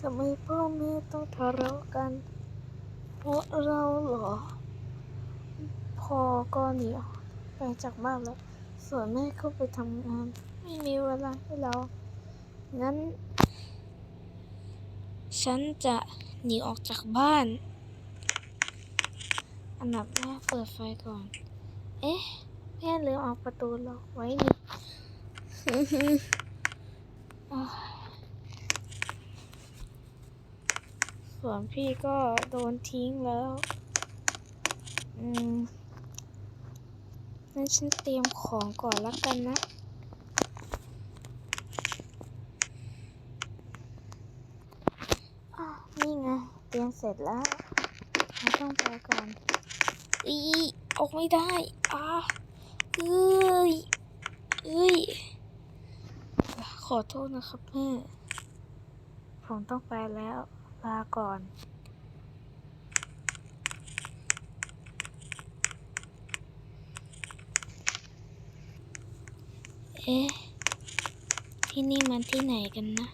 ทำไมพ่อแม่ต้องทะเลาะกัน เพราะเราเหรอพ่อก็หนีไปจากบ้านแล้ว ส่วนแม่ก็ไปทำงาน ไม่มีเวลาให้เรา งั้น ฉันจะหนีออกจากบ้าน อันดับแรกเปิดไฟก่อน เอ๊ะแม่ลืมเอาประตูล็อกไว้นี่ อ้าว ส่วนพี่ก็โดนทิ้งแล้ว อืมงั้นฉันเตรียมของก่อนละกันนะอ้าวนี่ไง เตรียมเสร็จแล้วเราต้องไปก่อนอีออกไม่ได้อ่าเอ้ยเอ้ย ขอโทษนะครับแม่ผมต้องไปแล้ว ลาก่อนเอ๊ะที่นี่มันที่ไหนกันนะ